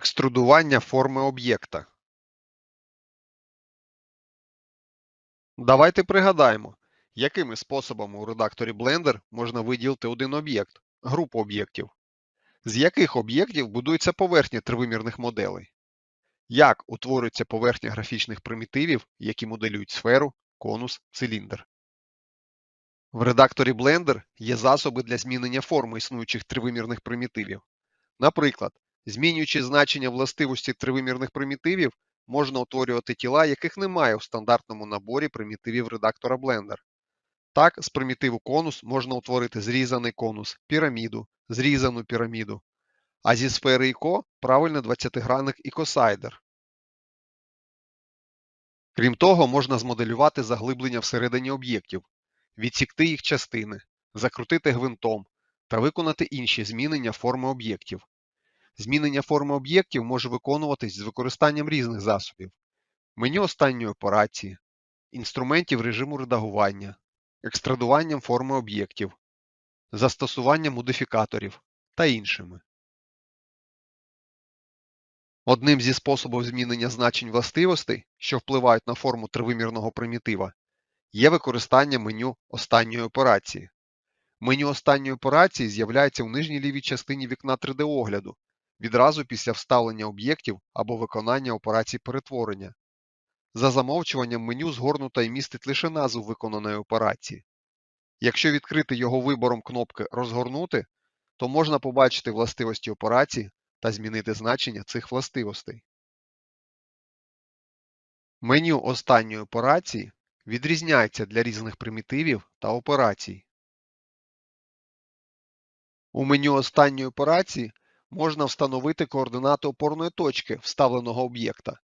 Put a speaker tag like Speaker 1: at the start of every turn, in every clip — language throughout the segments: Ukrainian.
Speaker 1: Екструдування форми об'єкта. Давайте пригадаємо, якими способами у редакторі Blender можна виділити один об'єкт, групу об'єктів. З яких об'єктів будується поверхня тривимірних моделей? Як утворюється поверхня графічних примітивів, які моделюють сферу, конус, циліндр? В редакторі Blender є засоби для змінення форми існуючих тривимірних примітивів. Наприклад, змінюючи значення властивості тривимірних примітивів, можна утворювати тіла, яких немає у стандартному наборі примітивів редактора Blender. Так, з примітиву конус можна утворити зрізаний конус, піраміду, зрізану піраміду, а зі сфери іко правильно 20-гранник ікосайдер. Крім того, можна змоделювати заглиблення всередині об'єктів, відсікти їх частини, закрутити гвинтом та виконати інші змінення форми об'єктів. Змінення форми об'єктів може виконуватись з використанням різних засобів: меню останньої операції, інструментів режиму редагування, екстрадуванням форми об'єктів, застосуванням модифікаторів та іншими. Одним зі способів змінення значень властивостей, що впливають на форму тривимірного примітива, є використання меню останньої операції. Меню останньої операції з'являється у нижній лівій частині вікна 3D-огляду відразу після вставлення об'єктів або виконання операцій перетворення. За замовчуванням меню згорнута і містить лише назву виконаної операції. Якщо відкрити його вибором кнопки Розгорнути, то можна побачити властивості операції та змінити значення цих властивостей. Меню останньої операції відрізняється для різних примітивів та операцій. У меню останньої операції можна встановити координати опорної точки вставленого об'єкта,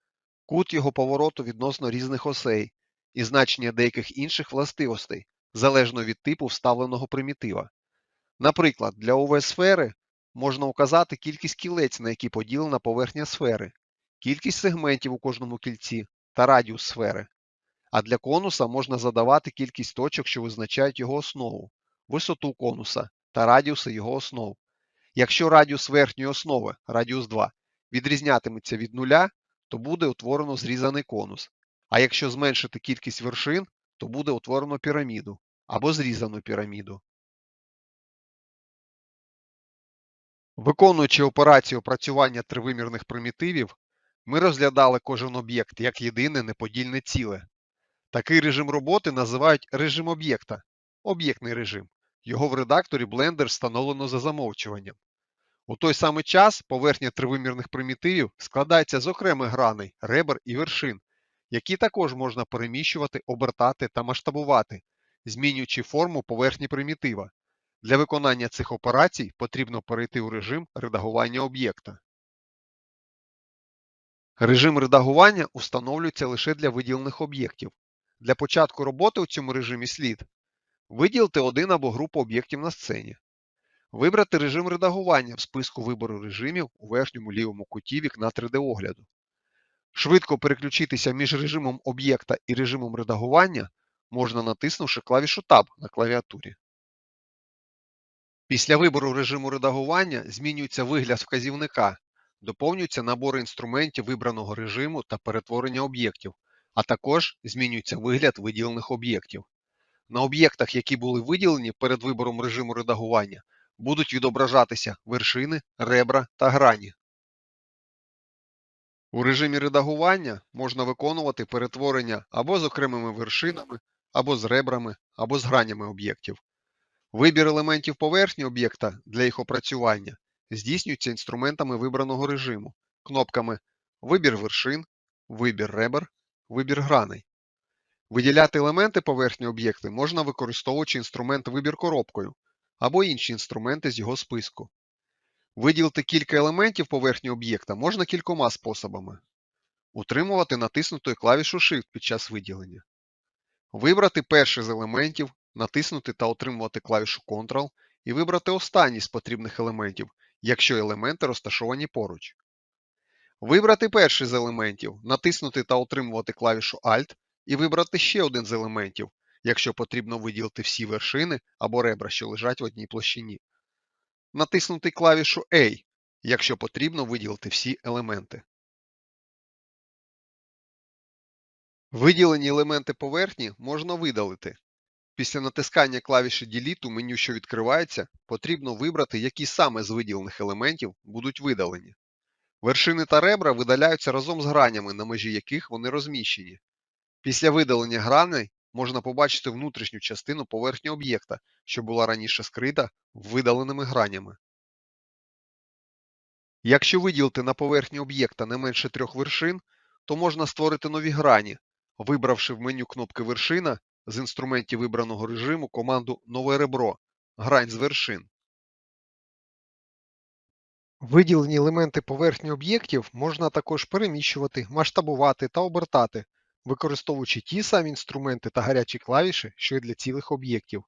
Speaker 1: кут його повороту відносно різних осей і значення деяких інших властивостей, залежно від типу вставленого примітива. Наприклад, для УВ-сфери можна указати кількість кілець, на які поділена поверхня сфери, кількість сегментів у кожному кільці та радіус сфери. А для конуса можна задавати кількість точок, що визначають його основу, висоту конуса та радіуси його основ. Якщо радіус верхньої основи, радіус 2, відрізнятиметься від нуля, то буде утворено зрізаний конус. А якщо зменшити кількість вершин, то буде утворено піраміду або зрізану піраміду. Виконуючи операцію опрацювання тривимірних примітивів, ми розглядали кожен об'єкт як єдине неподільне ціле. Такий режим роботи називають режим об'єкта об'єктний режим. Його в редакторі Blender встановлено за замовчуванням. У той самий час поверхня тривимірних примітивів складається з окремих граней, ребер і вершин, які також можна переміщувати, обертати та масштабувати, змінюючи форму поверхні примітива. Для виконання цих операцій потрібно перейти у режим редагування об'єкта. Режим редагування установлюється лише для виділених об'єктів. Для початку роботи у цьому режимі слід виділити один або групу об'єктів на сцені, вибрати режим редагування в списку вибору режимів у верхньому лівому куті вікна 3D-огляду, швидко переключитися між режимом об'єкта і режимом редагування можна натиснувши клавішу Tab на клавіатурі. Після вибору режиму редагування змінюється вигляд вказівника, доповнюються набори інструментів вибраного режиму та перетворення об'єктів, а також змінюється вигляд виділених об'єктів. На об'єктах, які були виділені перед вибором режиму редагування, будуть відображатися вершини, ребра та грані. У режимі редагування можна виконувати перетворення або з окремими вершинами, або з ребрами, або з гранями об'єктів. Вибір елементів поверхні об'єкта для їх опрацювання здійснюється інструментами вибраного режиму, кнопками Вибір вершин, Вибір ребер, Вибір граней. Виділяти елементи поверхні об'єкти можна використовуючи інструмент Вибір коробкою або інші інструменти з його списку. Виділити кілька елементів поверхні об'єкта можна кількома способами. Утримувати натиснутою клавішу Shift під час виділення. Вибрати перший з елементів, натиснути та утримувати клавішу Ctrl і вибрати останній з потрібних елементів, якщо елементи розташовані поруч. Вибрати перший з елементів, натиснути та утримувати клавішу Alt і вибрати ще один з елементів, якщо потрібно виділити всі вершини або ребра, що лежать в одній площині. Натиснути клавішу A якщо потрібно виділити всі елементи. Виділені елементи поверхні можна видалити. Після натискання клавіші Delete у меню, що відкривається, потрібно вибрати, які саме з виділених елементів будуть видалені. Вершини та ребра видаляються разом з гранями, на межі яких вони розміщені. Після видалення граней можна побачити внутрішню частину поверхні об'єкта, що була раніше скрита видаленими гранями. Якщо виділити на поверхні об'єкта не менше трьох вершин, то можна створити нові грані, вибравши в меню кнопки Вершина з інструментів вибраного режиму команду Нове ребро Грань з вершин. Виділені елементи поверхні об'єктів можна також переміщувати, масштабувати та обертати, використовуючи ті самі інструменти та гарячі клавіші, що й для цілих об'єктів.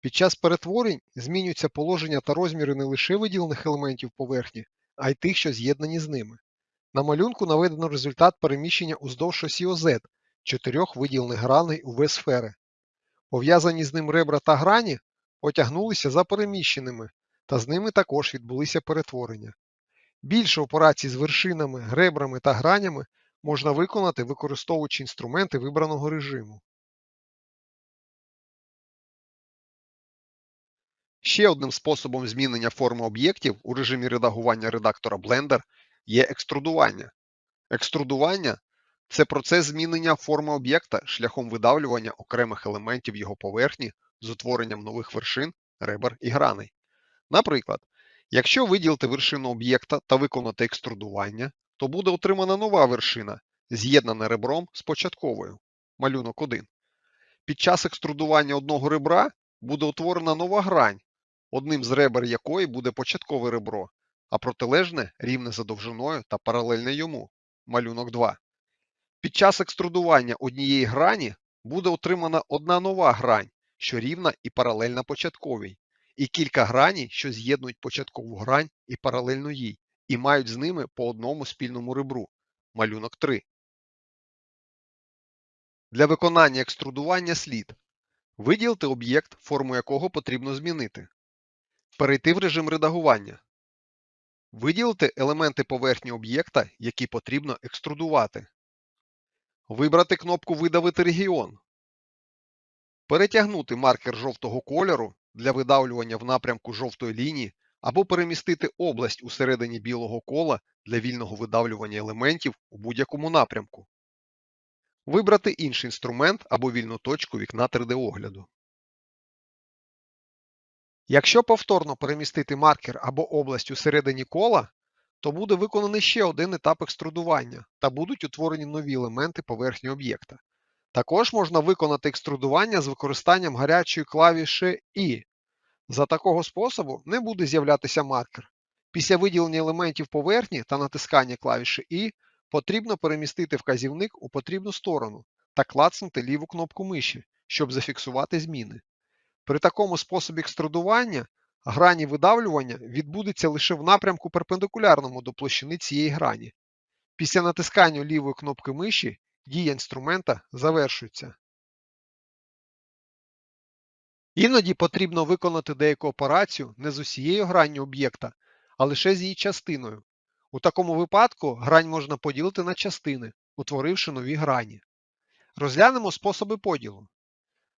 Speaker 1: Під час перетворень змінюються положення та розміри не лише виділених елементів поверхні, а й тих, що з'єднані з ними. На малюнку наведено результат переміщення уздовж осі ОZ чотирьох виділених граней UV сфери. Пов'язані з ним ребра та грані потягнулися за переміщеними, та з ними також відбулися перетворення. Більше операцій з вершинами, ребрами та гранями можна виконати, використовуючи інструменти вибраного режиму. Ще одним способом змінення форми об'єктів у режимі редагування редактора Blender є екструдування. Екструдування це процес змінення форми об'єкта шляхом видавлювання окремих елементів його поверхні з утворенням нових вершин, ребер і граней. Наприклад, якщо виділити вершину об'єкта та виконати екструдування, то буде отримана нова вершина, з'єднана ребром з початковою малюнок 1. Під час екструдування одного ребра буде утворена нова грань, одним з ребер якої буде початкове ребро, а протилежне рівне за довжиною та паралельне йому малюнок 2. Під час екструдування однієї грані буде отримана одна нова грань, що рівна і паралельна початковій, і кілька граней, що з'єднують початкову грань і паралельно їй, і мають з ними по одному спільному ребру малюнок 3. Для виконання екструдування слід виділити об'єкт, форму якого потрібно змінити, перейти в режим редагування, виділити елементи поверхні об'єкта, які потрібно екструдувати, вибрати кнопку Видавити регіон, перетягнути маркер жовтого кольору для видавлювання в напрямку жовтої лінії або перемістити область у середині білого кола для вільного видавлювання елементів у будь-якому напрямку. Вибрати інший інструмент або вільну точку вікна 3D-огляду. Якщо повторно перемістити маркер або область у середині кола, то буде виконаний ще один етап екструдування та будуть утворені нові елементи поверхні об'єкта. Також можна виконати екструдування з використанням гарячої клавіші І. За такого способу не буде з'являтися маркер. Після виділення елементів поверхні та натискання клавіші І потрібно перемістити вказівник у потрібну сторону та клацнути ліву кнопку миші, щоб зафіксувати зміни. При такому способі екструдування грані видавлювання відбудеться лише в напрямку перпендикулярному до площини цієї грані. Після натискання лівої кнопки миші дія інструмента завершується. Іноді потрібно виконати деяку операцію не з усією гранню об'єкта, а лише з її частиною. У такому випадку грань можна поділити на частини, утворивши нові грані. Розглянемо способи поділу.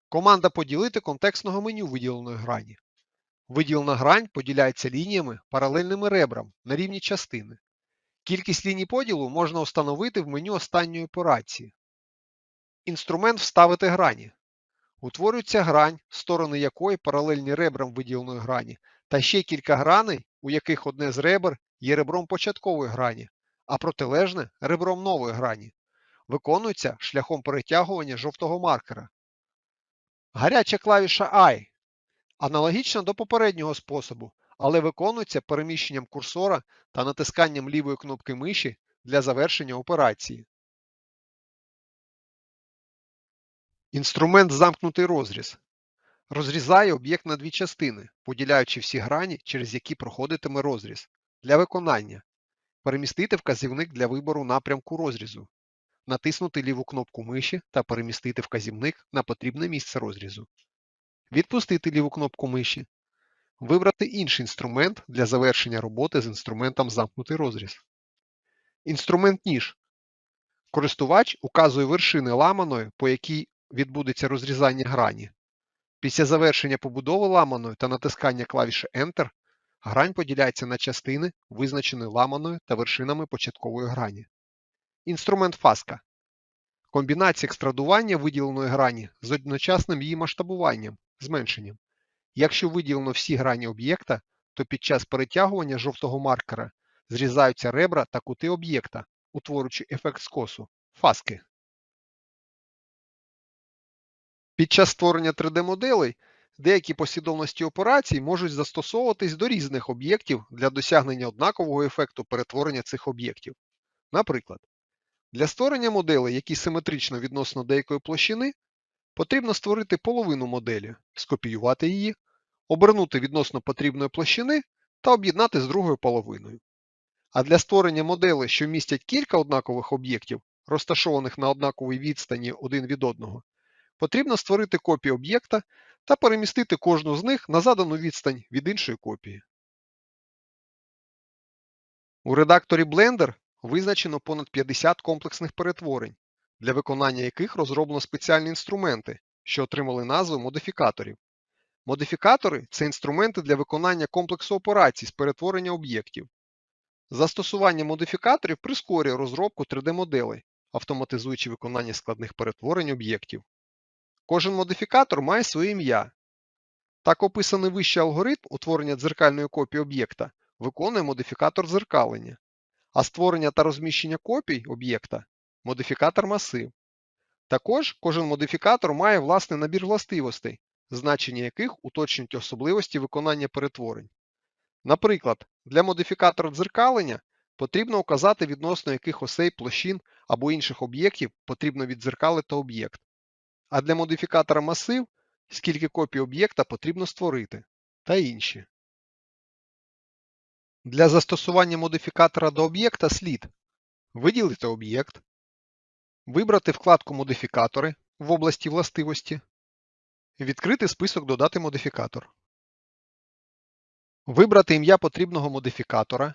Speaker 1: Команда поділити контекстного меню виділеної грані. Виділена грань поділяється лініями паралельними ребрам на рівні частини. Кількість ліній поділу можна встановити в меню останньої операції. Інструмент Вставити грані. Утворюється грань, сторони якої паралельні ребрам виділеної грані, та ще кілька граней, у яких одне з ребер є ребром початкової грані, а протилежне ребром нової грані. Виконується шляхом перетягування жовтого маркера. Гаряча клавіша I аналогічна до попереднього способу, але виконується переміщенням курсора та натисканням лівої кнопки миші для завершення операції. Інструмент Замкнутий розріз розрізає об'єкт на дві частини, поділяючи всі грані, через які проходитиме розріз. Для виконання перемістити вказівник для вибору напрямку розрізу, натиснути ліву кнопку миші та перемістити вказівник на потрібне місце розрізу, відпустити ліву кнопку миші, вибрати інший інструмент для завершення роботи з інструментом замкнутий розріз. Інструмент ніж. Користувач указує вершини ламаної, по якій відбудеться розрізання грані. Після завершення побудови ламаної та натискання клавіші Enter грань поділяється на частини, визначені ламаною та вершинами початкової грані. Інструмент фаска. Комбінація екстрадування виділеної грані з одночасним її масштабуванням, зменшенням. Якщо виділено всі грані об'єкта, то під час перетягування жовтого маркера зрізаються ребра та кути об'єкта, утворюючи ефект скосу фаски. Під час створення 3D-моделей деякі послідовності операцій можуть застосовуватись до різних об'єктів для досягнення однакового ефекту перетворення цих об'єктів. Наприклад, для створення моделей, які симетрично відносно деякої площини, потрібно створити половину моделі, скопіювати її, обернути відносно потрібної площини та об'єднати з другою половиною. А для створення моделей, що містять кілька однакових об'єктів, розташованих на однаковій відстані один від одного, потрібно створити копію об'єкта та перемістити кожну з них на задану відстань від іншої копії. У редакторі Blender визначено понад 50 комплексних перетворень, для виконання яких розроблено спеціальні інструменти, що отримали назви модифікаторів. Модифікатори це інструменти для виконання комплексу операцій з перетворення об'єктів. Застосування модифікаторів прискорює розробку 3D-моделей, автоматизуючи виконання складних перетворень об'єктів. Кожен модифікатор має своє ім'я. Так описаний вище алгоритм утворення дзеркальної копії об'єкта виконує модифікатор дзеркалення, а створення та розміщення копій об'єкта модифікатор масив. Також кожен модифікатор має власний набір властивостей, значення яких уточнюють особливості виконання перетворень. Наприклад, для модифікатора дзеркалення потрібно указати відносно яких осей площин або інших об'єктів потрібно віддзеркалити об'єкт. А для модифікатора масив скільки копій об'єкта потрібно створити та інші. Для застосування модифікатора до об'єкта слід виділити об'єкт, вибрати вкладку Модифікатори в області властивості, відкрити список Додати модифікатор, вибрати ім'я потрібного модифікатора,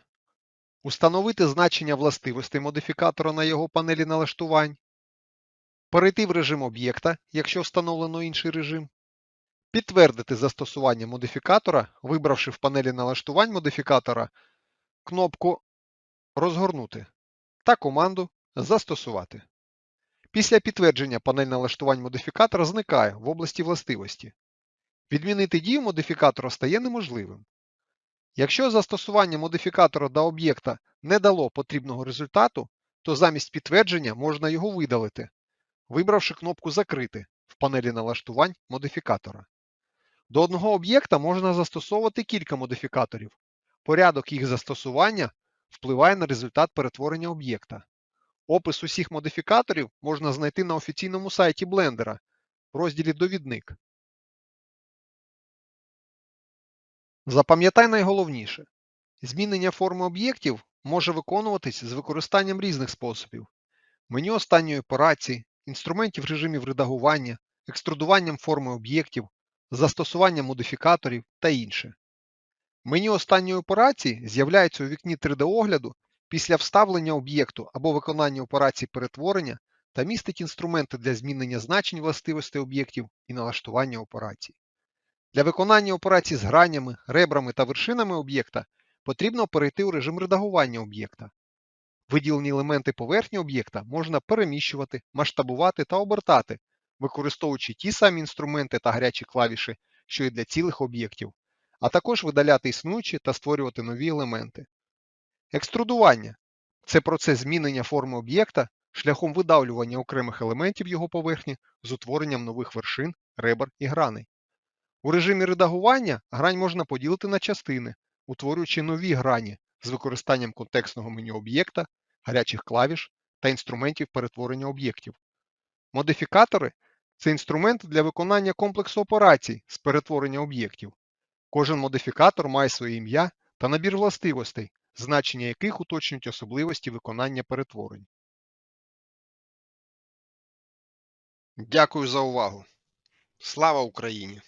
Speaker 1: установити значення властивостей модифікатора на його панелі налаштувань, перейти в режим об'єкта, якщо встановлено інший режим, підтвердити застосування модифікатора, вибравши в панелі налаштувань модифікатора кнопку Розгорнути та команду Застосувати. Після підтвердження панель налаштувань модифікатора зникає в області властивості. Відмінити дію модифікатора стає неможливим. Якщо застосування модифікатора до об'єкта не дало потрібного результату, то замість підтвердження можна його видалити, вибравши кнопку Закрити в панелі налаштувань модифікатора. До одного об'єкта можна застосовувати кілька модифікаторів. Порядок їх застосування впливає на результат перетворення об'єкта. Опис усіх модифікаторів можна знайти на офіційному сайті Blender в розділі Довідник. Запам'ятай найголовніше. Змінення форми об'єктів може виконуватись з використанням різних способів. Меню останньої операції, інструментів режимів редагування, екструдуванням форми об'єктів, застосуванням модифікаторів та інше. Меню останньої операції з'являється у вікні 3D-огляду після вставлення об'єкту або виконання операцій перетворення та містить інструменти для змінення значень властивостей об'єктів і налаштування операцій. Для виконання операцій з гранями, ребрами та вершинами об'єкта потрібно перейти у режим редагування об'єкта. Виділені елементи поверхні об'єкта можна переміщувати, масштабувати та обертати, використовуючи ті самі інструменти та гарячі клавіші, що і для цілих об'єктів, а також видаляти існуючі та створювати нові елементи. Екструдування це процес змінення форми об'єкта шляхом видавлювання окремих елементів його поверхні з утворенням нових вершин, ребер і граней. У режимі редагування грань можна поділити на частини, утворюючи нові грані з використанням контекстного меню об'єкта, гарячих клавіш та інструментів перетворення об'єктів. Модифікатори це інструмент для виконання комплексу операцій з перетворення об'єктів. Кожен модифікатор має своє ім'я та набір властивостей, значення яких уточнюють особливості виконання перетворень. Дякую за увагу. Слава Україні!